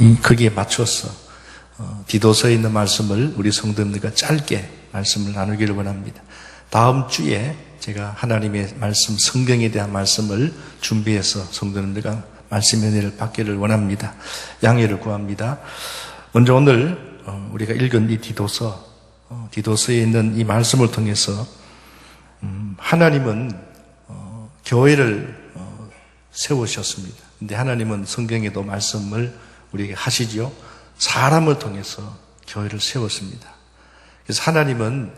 이 거기에 맞춰서 어, 디도서에 있는 말씀을 우리 성도님들과 짧게 말씀을 나누기를 원합니다. 다음 주에 제가 하나님의 말씀, 성경에 대한 말씀을 준비해서 성도님들과 말씀 은혜를 받기를 원합니다. 양해를 구합니다. 먼저 오늘 어, 우리가 읽은 이 디도서, 어, 디도서에 있는 이 말씀을 통해서 음, 하나님은 어, 교회를 어, 세우셨습니다. 근데 하나님은 성경에도 말씀을 우리에게 하시지요. 사람을 통해서 교회를 세웠습니다. 그래서 하나님은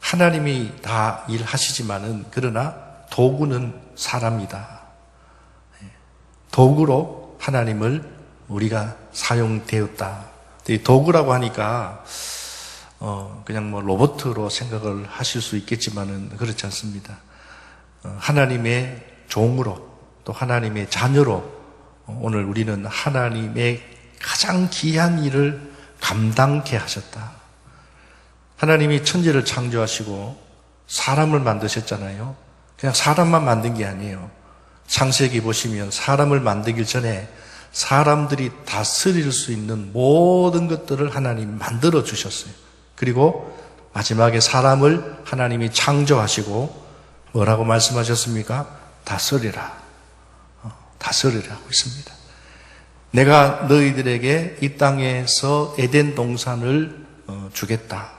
하나님이 다 일하시지만은 그러나 도구는 사람이다. 예. 도구로 하나님을 우리가 사용되었다. 이 도구라고 하니까 어 그냥 뭐 로봇으로 생각을 하실 수 있겠지만은 그렇지 않습니다. 어, 하나님의 종으로 또 하나님의 자녀로 어, 오늘 우리는 하나님의 가장 귀한 일을 감당케 하셨다. 하나님이 천지를 창조하시고 사람을 만드셨잖아요. 그냥 사람만 만든 게 아니에요. 창세기 보시면 사람을 만들기 전에 사람들이 다스릴 수 있는 모든 것들을 하나님 만들어 주셨어요. 그리고 마지막에 사람을 하나님이 창조하시고 뭐라고 말씀하셨습니까? 다스리라. 어, 다스리라고 있습니다. 내가 너희들에게 이 땅에서 에덴 동산을 어, 주겠다.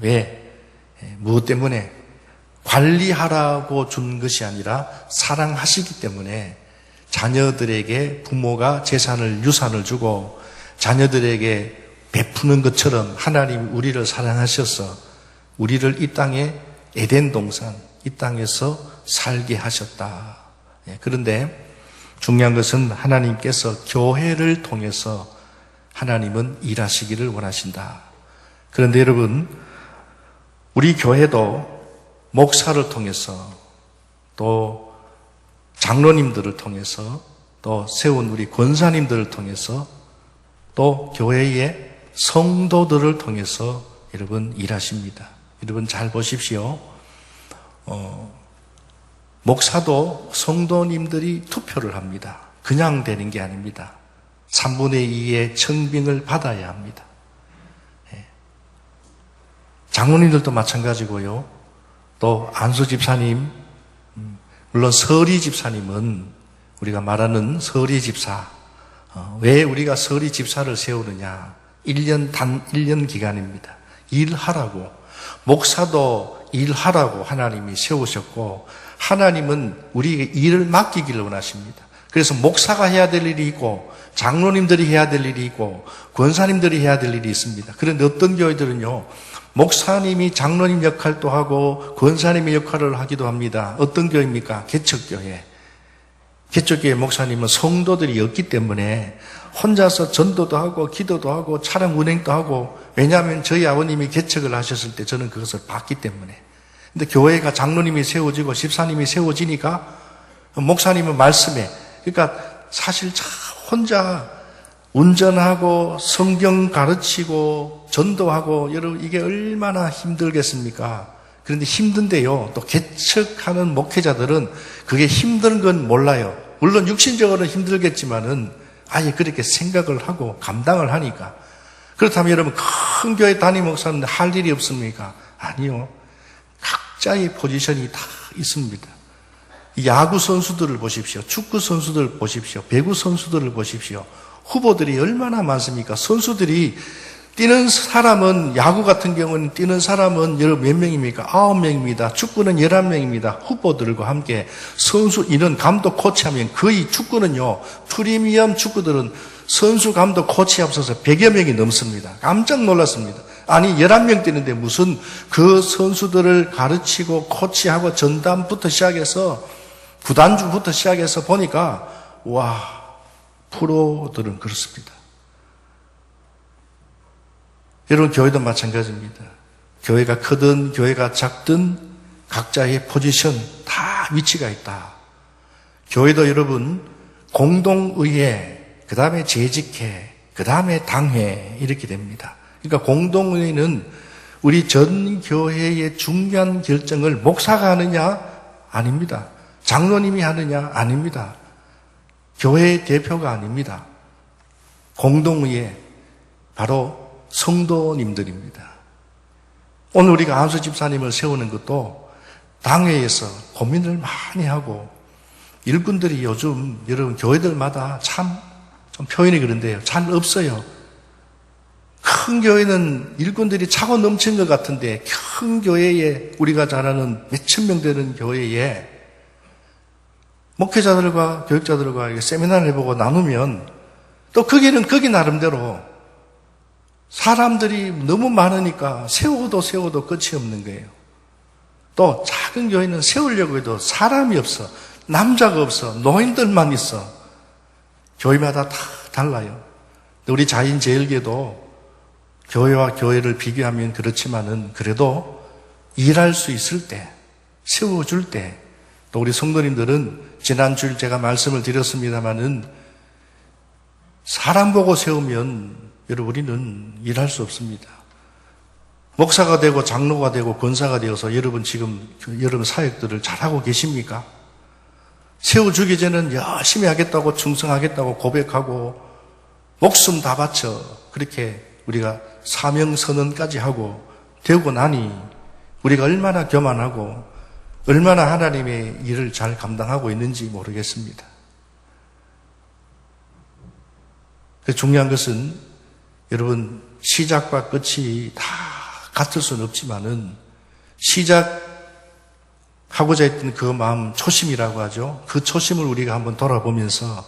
왜? 예, 무엇 때문에? 관리하라고 준 것이 아니라 사랑하시기 때문에 자녀들에게 부모가 재산을, 유산을 주고 자녀들에게 베푸는 것처럼 하나님 우리를 사랑하셔서 우리를 이 땅에 에덴 동산, 이 땅에서 살게 하셨다. 예, 그런데 중요한 것은 하나님께서 교회를 통해서 하나님은 일하시기를 원하신다. 그런데 여러분, 우리 교회도 목사를 통해서 또 장로님들을 통해서 또 세운 우리 권사님들을 통해서 또 교회의 성도들을 통해서 여러분 일하십니다. 여러분 잘 보십시오. 어, 목사도 성도님들이 투표를 합니다. 그냥 되는 게 아닙니다. 3분의 2의 청빙을 받아야 합니다. 예. 장로님들도 마찬가지고요. 또 안수 집사님, 음, 물론 서리 집사님은 우리가 말하는 서리 집사. 어, 왜 우리가 서리 집사를 세우느냐? 1년 단 1년 기간입니다. 일하라고. 목사도 일하라고 하나님이 세우셨고 하나님은 우리에게 일을 맡기기를 원하십니다. 그래서 목사가 해야 될 일이 있고 장로님들이 해야 될 일이 있고 권사님들이 해야 될 일이 있습니다. 그런데 어떤 교회들은요. 목사님이 장로님 역할도 하고 권사님의 역할을 하기도 합니다. 어떤 교회입니까? 개척교회. 개척교회 목사님은 성도들이 없기 때문에 혼자서 전도도 하고 기도도 하고 차량 운행도 하고 왜냐하면 저희 아버님이 개척을 하셨을 때 저는 그것을 봤기 때문에 근데 교회가 장로님이 세워지고 집사님이 세워지니까 목사님은 말씀에 그러니까 사실 참 혼자 운전하고 성경 가르치고 전도하고 여러분 이게 얼마나 힘들겠습니까? 그런데 힘든데요. 또 개척하는 목회자들은 그게 힘든 건 몰라요. 물론 육신적으로는 힘들겠지만은 아예 그렇게 생각을 하고 감당을 하니까. 그렇다면 여러분 큰 교회 담임 목사는 할 일이 없습니까? 아니요. 각자의 포지션이 다 있습니다. 야구 선수들을 보십시오. 축구 선수들 보십시오. 배구 선수들을 보십시오. 후보들이 얼마나 많습니까? 선수들이 뛰는 사람은 야구 같은 경우는 뛰는 사람은 여러 몇 명입니까? 아홉 명입니다. 축구는 열한 명입니다. 후보들과 함께 선수 인원 감독 코치 하면 거의 축구는요. 프리미엄 축구들은 선수 감독 코치 앞서서 100여 명이 넘습니다. 깜짝 놀랐습니다. 아니 11명 뛰는데 무슨 그 선수들을 가르치고 코치하고 전담부터 시작해서 구단주부터 시작해서 보니까 와 프로들은 그렇습니다. 여러분 교회도 마찬가지입니다. 교회가 크든 교회가 작든 각자의 포지션 다 위치가 있다. 교회도 여러분 공동의회, 그 다음에 재직회, 그 다음에 당회 이렇게 됩니다. 그러니까 공동의회는 우리 전 교회의 중요한 결정을 목사가 하느냐 아닙니다. 장로님이 하느냐 아닙니다. 교회 대표가 아닙니다. 공동의회, 바로 성도님들입니다. 오늘 우리가 안수 집사님을 세우는 것도 당회에서 고민을 많이 하고 일꾼들이 요즘 여러분 교회들마다 참 좀 표현이 그런데요. 잘 없어요. 큰 교회는 일꾼들이 차고 넘친 것 같은데 큰 교회에 우리가 잘 아는 몇천 명 되는 교회에 목회자들과 교육자들과 세미나를 해보고 나누면 또 거기는 거기 나름대로 사람들이 너무 많으니까 세워도 세워도 끝이 없는 거예요. 또 작은 교회는 세우려고 해도 사람이 없어. 남자가 없어. 노인들만 있어. 교회마다 다 달라요. 우리 자인 제일계도 교회와 교회를 비교하면 그렇지만은 그래도 일할 수 있을 때, 세워줄 때, 또 우리 성도님들은 지난주에 제가 말씀을 드렸습니다마는 사람 보고 세우면 여러분 우리는 일할 수 없습니다. 목사가 되고 장로가 되고 권사가 되어서 여러분 지금 여러분 사역들을 잘하고 계십니까? 세워주기 전에는 열심히 하겠다고 충성하겠다고 고백하고 목숨 다 바쳐 그렇게 우리가 사명 선언까지 하고 되고 나니 우리가 얼마나 교만하고 얼마나 하나님의 일을 잘 감당하고 있는지 모르겠습니다. 중요한 것은 여러분 시작과 끝이 다 같을 수는 없지만은 시작하고자 했던 그 마음 초심이라고 하죠. 그 초심을 우리가 한번 돌아보면서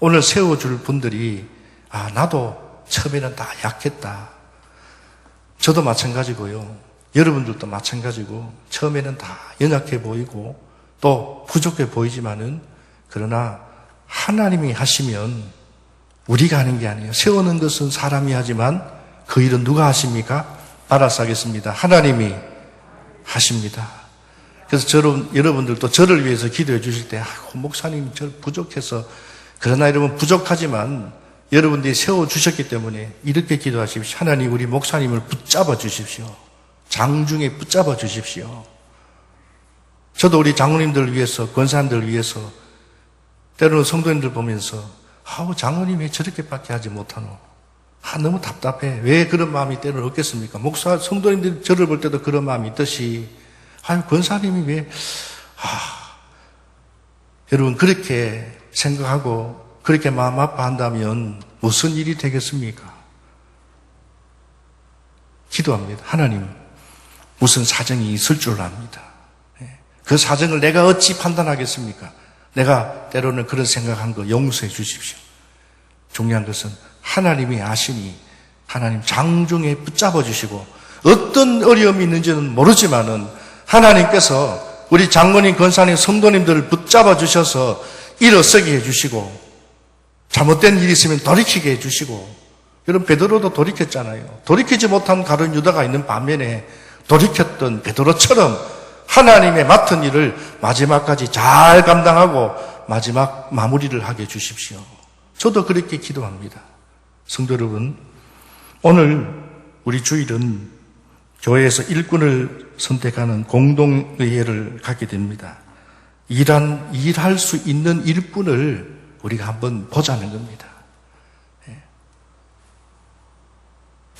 오늘 세워줄 분들이 아 나도 처음에는 다 약했다. 저도 마찬가지고요. 여러분들도 마찬가지고 처음에는 다 연약해 보이고 또 부족해 보이지만은 그러나 하나님이 하시면 우리가 하는 게 아니에요. 세우는 것은 사람이 하지만 그 일은 누가 하십니까? 알아서 하겠습니다. 하나님이 하십니다. 그래서 저런, 여러분들도 저를 위해서 기도해 주실 때, 아, 목사님 저 부족해서, 그러나 여러분 부족하지만 여러분들이 세워주셨기 때문에 이렇게 기도하십시오. 하나님 우리 목사님을 붙잡아 주십시오. 장중에 붙잡아 주십시오. 저도 우리 장로님들 위해서, 권사님들 위해서, 때로는 성도님들 보면서, 아우, 장로님 왜 저렇게밖에 하지 못하노? 아, 너무 답답해. 왜 그런 마음이 때로는 없겠습니까? 목사, 성도님들이 저를 볼 때도 그런 마음이 있듯이, 아유, 권사님이 왜, 아, 여러분, 그렇게 생각하고, 그렇게 마음 아파한다면 무슨 일이 되겠습니까? 기도합니다. 하나님, 무슨 사정이 있을 줄 압니다. 그 사정을 내가 어찌 판단하겠습니까? 내가 때로는 그런 생각한 거 용서해 주십시오. 중요한 것은 하나님이 아시니 하나님 장중에 붙잡아 주시고 어떤 어려움이 있는지는 모르지만은 하나님께서 우리 장모님, 권사님, 성도님들을 붙잡아 주셔서 일어서게 해 주시고 잘못된 일이 있으면 돌이키게 해 주시고 여러분 베드로도 돌이켰잖아요. 돌이키지 못한 가룟 유다가 있는 반면에 돌이켰던 베드로처럼 하나님의 맡은 일을 마지막까지 잘 감당하고 마지막 마무리를 하게 해 주십시오. 저도 그렇게 기도합니다. 성도 여러분, 오늘 우리 주일은 교회에서 일꾼을 선택하는 공동의회를 갖게 됩니다. 일한, 일할 수 있는 일꾼을 우리가 한번 보자는 겁니다. 예.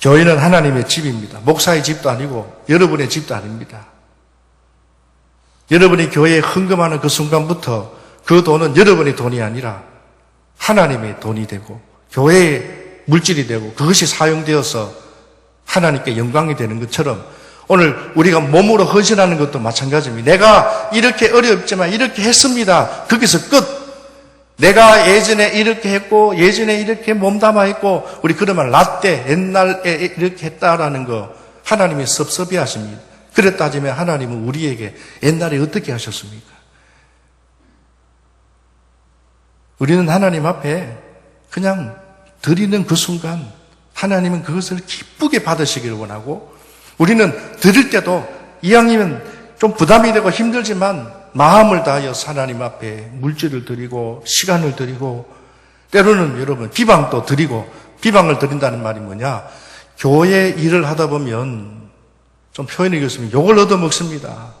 교회는 하나님의 집입니다. 목사의 집도 아니고 여러분의 집도 아닙니다. 여러분이 교회에 헌금하는 그 순간부터 그 돈은 여러분의 돈이 아니라 하나님의 돈이 되고 교회의 물질이 되고 그것이 사용되어서 하나님께 영광이 되는 것처럼 오늘 우리가 몸으로 헌신하는 것도 마찬가지입니다. 내가 이렇게 어렵지만 이렇게 했습니다. 거기서 끝. 내가 예전에 이렇게 했고 예전에 이렇게 몸담아 했고 우리 그러면 라떼 옛날에 이렇게 했다라는 거 하나님이 섭섭해 하십니다. 그래 따지면 하나님은 우리에게 옛날에 어떻게 하셨습니까? 우리는 하나님 앞에 그냥 드리는 그 순간 하나님은 그것을 기쁘게 받으시기를 원하고 우리는 드릴 때도 이왕이면 좀 부담이 되고 힘들지만 마음을 다하여 하나님 앞에 물질을 드리고 시간을 드리고 때로는 여러분 비방도 드리고 비방을 드린다는 말이 뭐냐 교회 일을 하다 보면 좀 표현이 그렇습니다. 욕을 얻어먹습니다.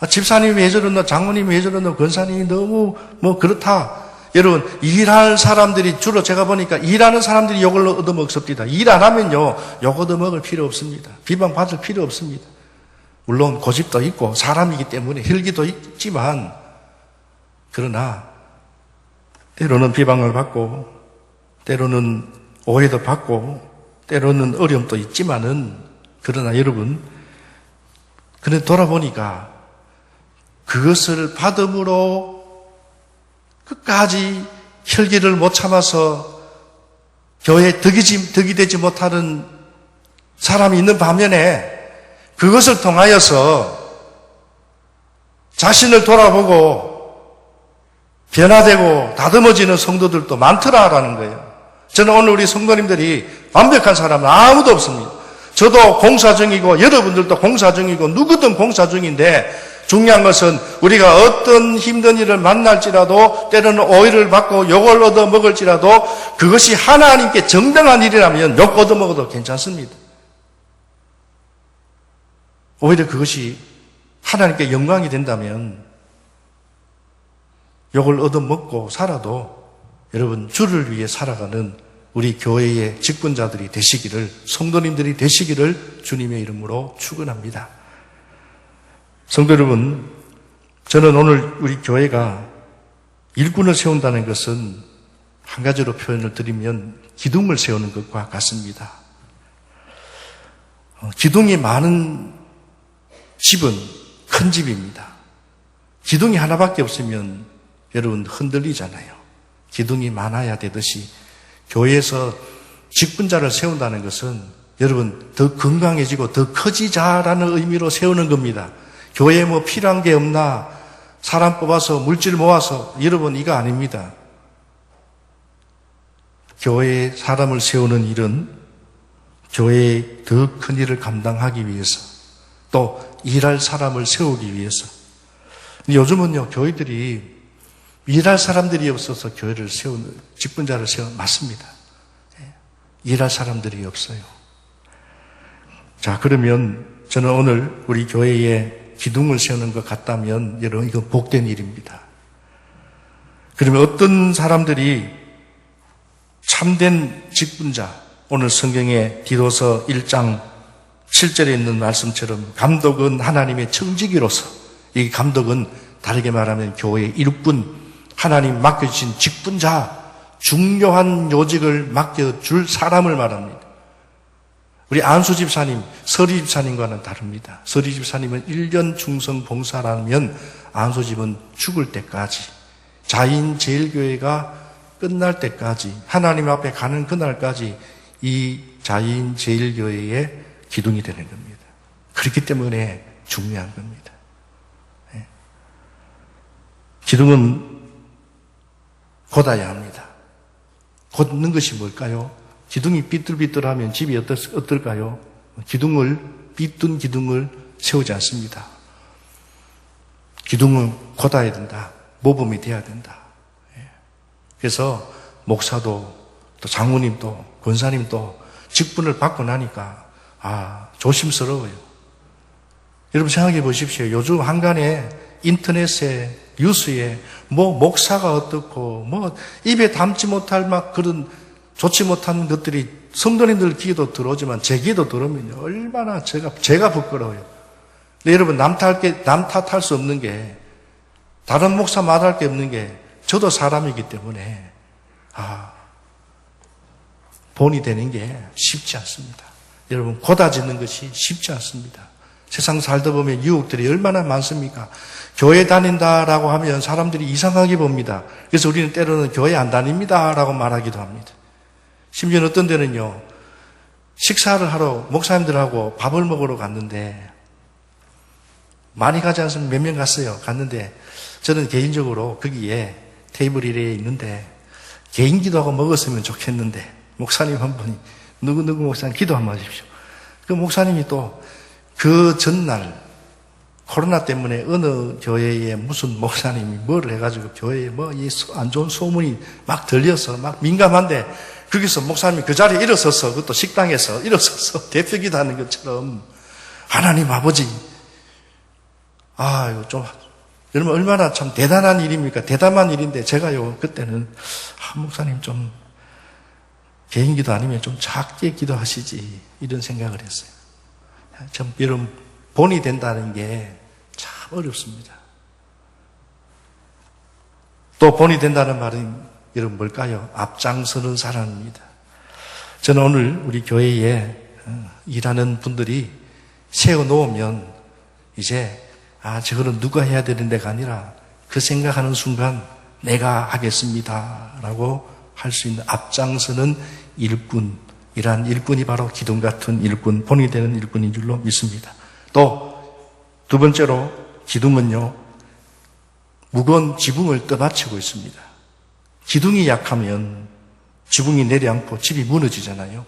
아, 집사님이 왜 저러노, 장모님이 왜 저러노, 권사님이 너무 뭐 그렇다. 여러분, 일할 사람들이 주로 제가 보니까 일하는 사람들이 욕을 얻어먹습니다. 일 안 하면요, 욕 얻어먹을 필요 없습니다. 비방 받을 필요 없습니다. 물론 고집도 있고 사람이기 때문에 혈기도 있지만, 그러나, 때로는 비방을 받고, 때로는 오해도 받고, 때로는 어려움도 있지만은, 그러나 여러분, 그런데 돌아보니까 그것을 받음으로 끝까지 혈기를 못 참아서 교회에 덕이, 덕이 되지 못하는 사람이 있는 반면에 그것을 통하여서 자신을 돌아보고 변화되고 다듬어지는 성도들도 많더라라는 거예요. 저는 오늘 우리 성도님들이 완벽한 사람은 아무도 없습니다. 저도 공사 중이고 여러분들도 공사 중이고 누구든 공사 중인데 중요한 것은 우리가 어떤 힘든 일을 만날지라도 때로는 오해를 받고 욕을 얻어 먹을지라도 그것이 하나님께 정당한 일이라면 욕 얻어 먹어도 괜찮습니다. 오히려 그것이 하나님께 영광이 된다면 욕을 얻어 먹고 살아도 여러분 주를 위해 살아가는 우리 교회의 직분자들이 되시기를 성도님들이 되시기를 주님의 이름으로 축원합니다. 성도 여러분, 저는 오늘 우리 교회가 일꾼을 세운다는 것은 한 가지로 표현을 드리면 기둥을 세우는 것과 같습니다. 어, 기둥이 많은 집은 큰 집입니다. 기둥이 하나밖에 없으면 여러분 흔들리잖아요. 기둥이 많아야 되듯이 교회에서 직분자를 세운다는 것은 여러분 더 건강해지고 더 커지자라는 의미로 세우는 겁니다. 교회에 뭐 필요한 게 없나 사람 뽑아서 물질 모아서 여러분 이거 아닙니다. 교회에 사람을 세우는 일은 교회의 더 큰 일을 감당하기 위해서 또 일할 사람을 세우기 위해서 요즘은요 교회들이 일할 사람들이 없어서 교회를 세우는 직분자를 세우 맞습니다. 예. 일할 사람들이 없어요. 자 그러면 저는 오늘 우리 교회에 기둥을 세우는 것 같다면 여러분 이건 복된 일입니다. 그러면 어떤 사람들이 참된 직분자 오늘 성경에 디도서 1장 7절에 있는 말씀처럼 감독은 하나님의 청지기로서 이 감독은 다르게 말하면 교회의 일꾼 하나님 맡겨주신 직분자, 중요한 요직을 맡겨줄 사람을 말합니다. 우리 안수 집사님, 서리 집사님과는 다릅니다. 서리 집사님은 1년 중성 봉사라면 안수 집은 죽을 때까지, 자인 제일교회가 끝날 때까지, 하나님 앞에 가는 그날까지 이 자인 제일교회의 기둥이 되는 겁니다. 그렇기 때문에 중요한 겁니다. 예. 기둥은 곧아야 합니다. 곧는 것이 뭘까요? 기둥이 삐뚤삐뚤하면 집이 어떨, 어떨까요? 기둥을, 삐뚤 기둥을 세우지 않습니다. 기둥은 곧아야 된다. 모범이 돼야 된다. 예. 그래서 목사도 또 장모님도 권사님도 직분을 받고 나니까 아 조심스러워요. 여러분 생각해 보십시오. 요즘 한간에 인터넷에 뉴스에 뭐 목사가 어떻고 뭐 입에 담지 못할 막 그런 좋지 못한 것들이 성도님들 귀에도 들어오지만 제 귀에도 들어오면요 얼마나 제가 제가 부끄러워요. 근데 여러분 남 탓게 남 탓할 수 없는 게 다른 목사 말할 게 없는 게 저도 사람이기 때문에 아 본이 되는 게 쉽지 않습니다. 여러분 고다지는 것이 쉽지 않습니다. 세상 살다 보면 유혹들이 얼마나 많습니까? 교회 다닌다라고 하면 사람들이 이상하게 봅니다. 그래서 우리는 때로는 교회 안 다닙니다라고 말하기도 합니다. 심지어 어떤 데는요, 식사를 하러 목사님들하고 밥을 먹으러 갔는데, 많이 가지 않으면 몇명 갔어요. 갔는데, 저는 개인적으로 거기에 테이블 이에 있는데, 개인 기도하고 먹었으면 좋겠는데, 목사님 한 분이, 누구누구 목사님 기도 한번 하십시오. 그 목사님이 또, 그 전날, 코로나 때문에 어느 교회에 무슨 목사님이 뭘 해가지고 교회에 뭐안 좋은 소문이 막 들려서 막 민감한데 거기서 목사님이 그 자리에 일어서서 그것도 식당에서 일어서서 대표 기도 하는 것처럼 하나님 아버지 아 이거 좀 여러분 얼마나 참 대단한 일입니까? 대담한 일인데 제가요 그때는 아, 목사님 좀 개인 기도 아니면 좀 작게 기도하시지 이런 생각을 했어요. 참 여러분 본이 된다는 게 참 어렵습니다. 또 본이 된다는 말은 여러분 뭘까요? 앞장서는 사람입니다. 저는 오늘 우리 교회에 어, 일하는 분들이 세워놓으면 이제 아 저거는 누가 해야 되는 데가 아니라 그 생각하는 순간 내가 하겠습니다 라고 할 수 있는 앞장서는 일꾼이란 일꾼이 바로 기둥 같은 일꾼 본이 되는 일꾼인 줄로 믿습니다. 또 두 번째로 기둥은요 무거운 지붕을 떠받치고 있습니다. 기둥이 약하면 지붕이 내려앉고 집이 무너지잖아요.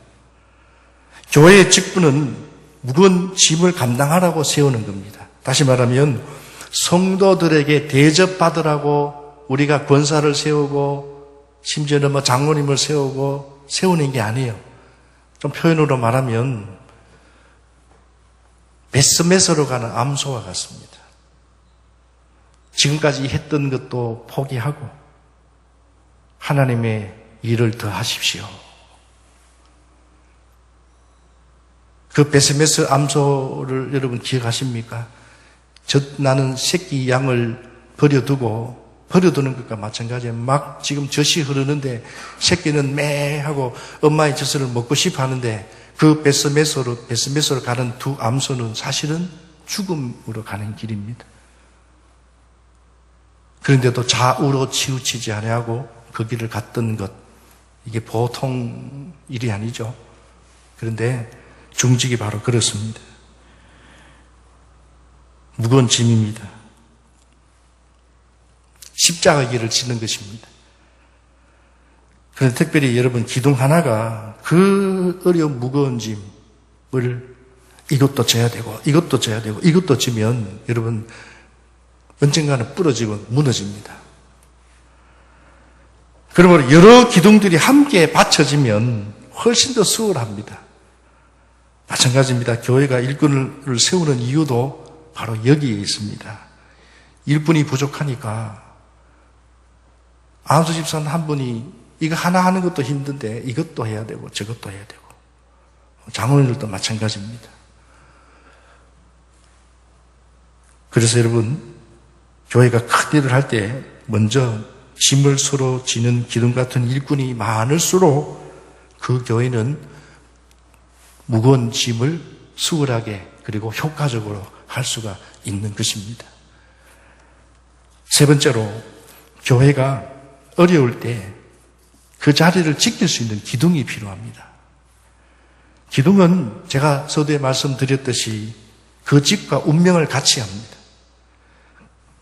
교회의 직분은 무거운 짐을 감당하라고 세우는 겁니다. 다시 말하면 성도들에게 대접받으라고 우리가 권사를 세우고 심지어는 뭐 장로님을 세우고 세우는 게 아니에요. 좀 표현으로 말하면 베스메서로 가는 암소와 같습니다. 지금까지 했던 것도 포기하고 하나님의 일을 더 하십시오. 그 베스메스 암소를 여러분 기억하십니까? 저 나는 새끼 양을 버려두고 버려두는 것과 마찬가지에 막 지금 젖이 흐르는데 새끼는 매 하고 엄마의 젖을 먹고 싶어 하는데 그 베스메소로 베스메소로 가는 두 암소는 사실은 죽음으로 가는 길입니다. 그런데도 좌우로 치우치지 아니하고 그 길을 갔던 것 이게 보통 일이 아니죠. 그런데 중직이 바로 그렇습니다. 무거운 짐입니다. 십자가 길을 지는 것입니다. 그런데 특별히 여러분 기둥 하나가 그 어려운 무거운 짐을 이것도 져야 되고 이것도 져야 되고 이것도 지면 여러분 언젠가는 부러지고 무너집니다. 그러므로 여러 기둥들이 함께 받쳐지면 훨씬 더 수월합니다. 마찬가지입니다. 교회가 일꾼을 세우는 이유도 바로 여기에 있습니다. 일꾼이 부족하니까 안수 집사는 한 분이 이거 하나 하는 것도 힘든데 이것도 해야 되고 저것도 해야 되고 장로님들도 마찬가지입니다. 그래서 여러분 교회가 큰 일을 할 때 먼저 짐을 서로 지는 기둥 같은 일꾼이 많을수록 그 교회는 무거운 짐을 수월하게 그리고 효과적으로 할 수가 있는 것입니다. 세 번째로 교회가 어려울 때 그 자리를 지킬 수 있는 기둥이 필요합니다. 기둥은 제가 서두에 말씀드렸듯이 그 집과 운명을 같이 합니다.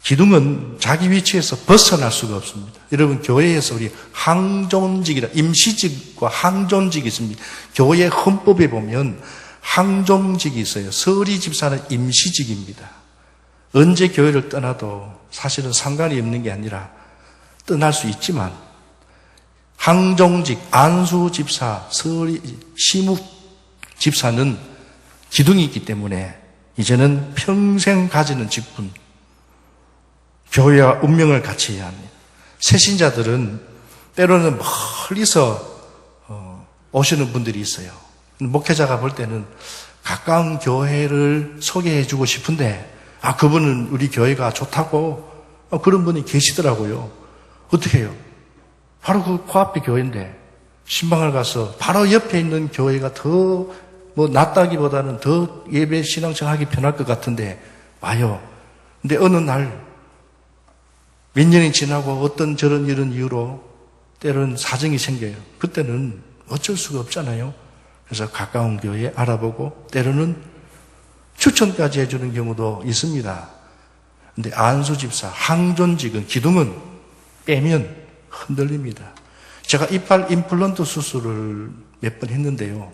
기둥은 자기 위치에서 벗어날 수가 없습니다. 여러분, 교회에서 우리 항존직이라, 임시직과 항존직이 있습니다. 교회 헌법에 보면 항존직이 있어요. 서리 집사는 임시직입니다. 언제 교회를 떠나도 사실은 상관이 없는 게 아니라 떠날 수 있지만 항종직, 안수 집사, 서리, 시묵 집사는 기둥이 있기 때문에 이제는 평생 가지는 직분, 교회와 운명을 같이 해야 합니다. 새신자들은 때로는 멀리서 어, 오시는 분들이 있어요. 목회자가 볼 때는 가까운 교회를 소개해 주고 싶은데, 아, 그분은 우리 교회가 좋다고, 어, 그런 분이 계시더라고요. 어떻게 해요? 바로 그 코앞에 교회인데, 신방을 가서 바로 옆에 있는 교회가 더, 뭐, 낫다기보다는 더 예배 신앙생 하기 편할 것 같은데, 와요. 근데 어느 날, 몇 년이 지나고 어떤 저런 이런 이유로 때로는 사정이 생겨요. 그때는 어쩔 수가 없잖아요. 그래서 가까운 교회 알아보고 때로는 추천까지 해주는 경우도 있습니다. 근데 안수 집사, 항존직은 기둥은 빼면 흔들립니다. 제가 이빨 임플란트 수술을 몇 번 했는데요.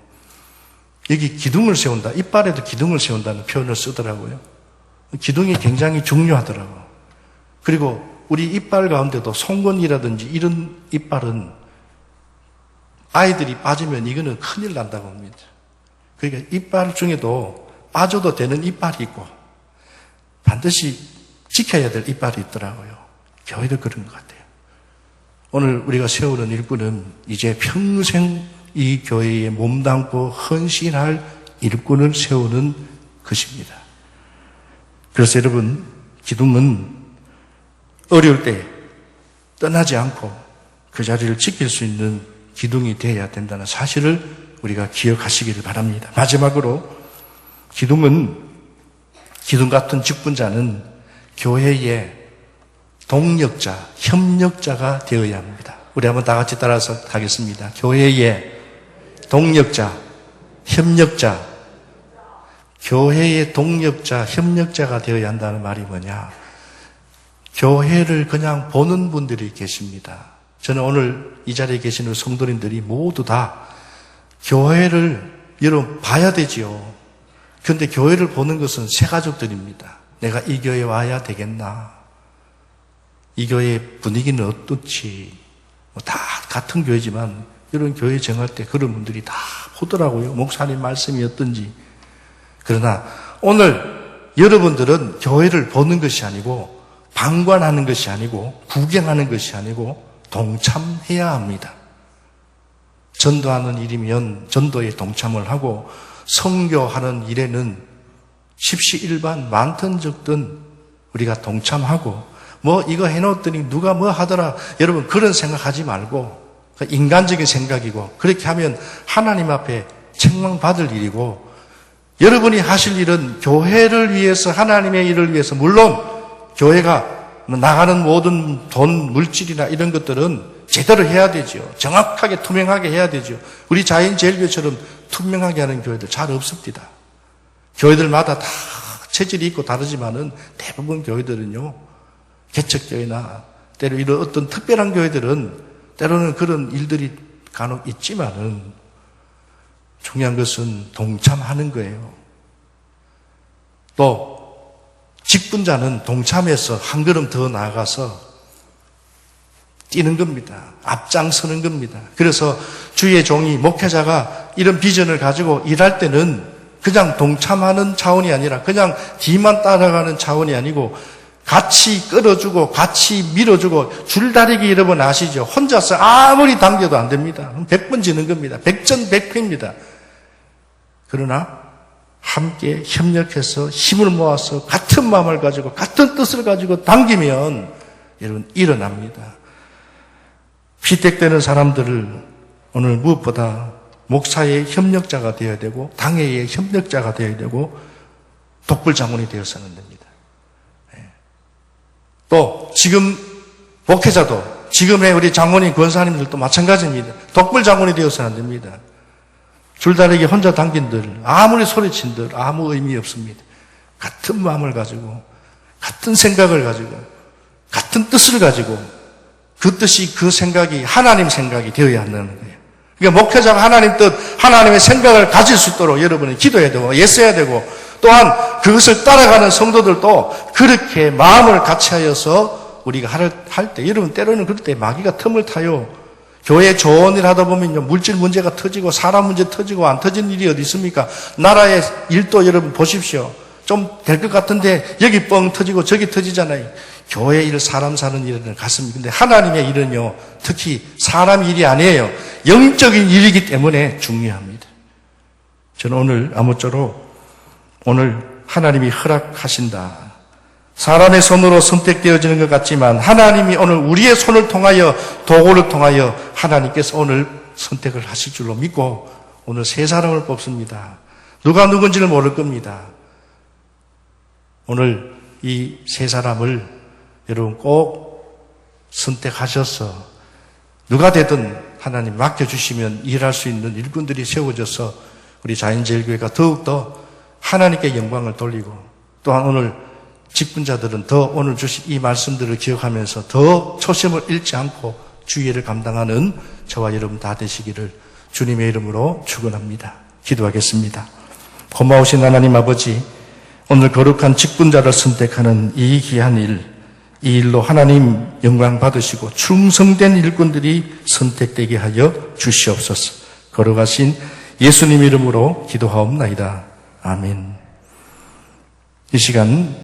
여기 기둥을 세운다. 이빨에도 기둥을 세운다는 표현을 쓰더라고요. 기둥이 굉장히 중요하더라고요. 그리고 우리 이빨 가운데도 송곳니라든지 이런 이빨은 아이들이 빠지면 이거는 큰일 난다고 합니다. 그러니까 이빨 중에도 빠져도 되는 이빨이 있고 반드시 지켜야 될 이빨이 있더라고요. 교회도 그런 것 같아요. 오늘 우리가 세우는 일꾼은 이제 평생 이 교회에 몸담고 헌신할 일꾼을 세우는 것입니다. 그래서 여러분, 기둥은 어려울 때 떠나지 않고 그 자리를 지킬 수 있는 기둥이 되어야 된다는 사실을 우리가 기억하시기를 바랍니다. 마지막으로 기둥은 기둥 같은 직분자는 교회의 동력자, 협력자가 되어야 합니다. 우리 한번 다 같이 따라서 하겠습니다. 교회의 동력자, 협력자, 교회의 동력자, 협력자가 되어야 한다는 말이 뭐냐? 교회를 그냥 보는 분들이 계십니다. 저는 오늘 이 자리에 계시는 성도님들이 모두 다 교회를 여러분 봐야 되지요. 그런데 교회를 보는 것은 새 가족들입니다. 내가 이 교회 와야 되겠나? 이 교회 분위기는 어떻지? 뭐 다 같은 교회지만 이런 교회 정할 때 그런 분들이 다 보더라고요. 목사님 말씀이 어떤지. 그러나 오늘 여러분들은 교회를 보는 것이 아니고 방관하는 것이 아니고 구경하는 것이 아니고 동참해야 합니다. 전도하는 일이면 전도에 동참을 하고 성교하는 일에는 십시일반 많든 적든 우리가 동참하고 뭐 이거 해놓았더니 누가 뭐 하더라 여러분 그런 생각하지 말고 그 인간적인 생각이고 그렇게 하면 하나님 앞에 책망받을 일이고 여러분이 하실 일은 교회를 위해서 하나님의 일을 위해서 물론 교회가 뭐 나가는 모든 돈, 물질이나 이런 것들은 제대로 해야 되죠. 정확하게 투명하게 해야 되죠. 우리 자연 제일교처럼 투명하게 하는 교회들 잘 없습니다. 교회들마다 다 체질이 있고 다르지만은 대부분 교회들은요, 개척교회나 때로 이런 어떤 특별한 교회들은 때로는 그런 일들이 간혹 있지만은 중요한 것은 동참하는 거예요. 또 직분자는 동참해서 한 걸음 더 나아가서 뛰는 겁니다. 앞장서는 겁니다. 그래서 주의 종이 목회자가 이런 비전을 가지고 일할 때는 그냥 동참하는 차원이 아니라 그냥 뒤만 따라가는 차원이 아니고 같이 끌어주고 같이 밀어주고 줄다리기 여러분 아시죠? 혼자서 아무리 당겨도 안 됩니다. 100번 지는 겁니다. 백전백패입니다. 그러나 함께 협력해서 힘을 모아서 같은 마음을 가지고 같은 뜻을 가지고 당기면 여러분 일어납니다. 피택되는 사람들을 오늘 무엇보다 목사의 협력자가 되어야 되고 당회의 협력자가 되어야 되고 독불 장군이 되어서는 됩니다. 예. 또 지금 목회자도 지금의 우리 장군인 권사님들도 마찬가지입니다. 독불 장군이 되어서는 안 됩니다. 줄다리기 혼자 당긴들 아무리 소리친들 아무 의미 없습니다. 같은 마음을 가지고 같은 생각을 가지고 같은 뜻을 가지고 그 뜻이 그 생각이 하나님 생각이 되어야 한다는 거예요. 그러니까 목회자가 하나님 뜻, 하나님의 생각을 가질 수 있도록 여러분은 기도해야 되고 예써야 되고 또한 그것을 따라가는 성도들도 그렇게 마음을 같이 하여서 우리가 할 때 여러분 때로는 그럴 때 마귀가 틈을 타요. 교회 일 하다 보면요, 물질 문제가 터지고, 사람 문제 터지고, 안 터진 일이 어디 있습니까? 나라의 일도 여러분 보십시오. 좀 될 것 같은데, 여기 뻥 터지고, 저기 터지잖아요. 교회 일, 사람 사는 일은 가슴이. 근데 하나님의 일은요, 특히 사람 일이 아니에요. 영적인 일이기 때문에 중요합니다. 저는 오늘 아무쪼록, 오늘 하나님이 허락하신다. 사람의 손으로 선택되어지는 것 같지만 하나님이 오늘 우리의 손을 통하여 도구를 통하여 하나님께서 오늘 선택을 하실 줄로 믿고 오늘 세 사람을 뽑습니다. 누가 누군지는 모를 겁니다. 오늘 이 세 사람을 여러분 꼭 선택하셔서 누가 되든 하나님 맡겨주시면 일할 수 있는 일꾼들이 세워져서 우리 자연제일교회가 더욱더 하나님께 영광을 돌리고 또한 오늘 직분자들은 더 오늘 주신 이 말씀들을 기억하면서 더 초심을 잃지 않고 주의를 감당하는 저와 여러분 다 되시기를 주님의 이름으로 축원합니다. 기도하겠습니다. 고마우신 하나님 아버지, 오늘 거룩한 직분자를 선택하는 이 귀한 일, 이 일로 하나님 영광 받으시고 충성된 일꾼들이 선택되게 하여 주시옵소서. 거룩하신 예수님 이름으로 기도하옵나이다. 아멘. 이 시간